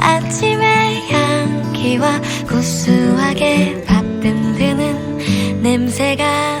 아침의 향기와 구수하게 밥 든드는 냄새가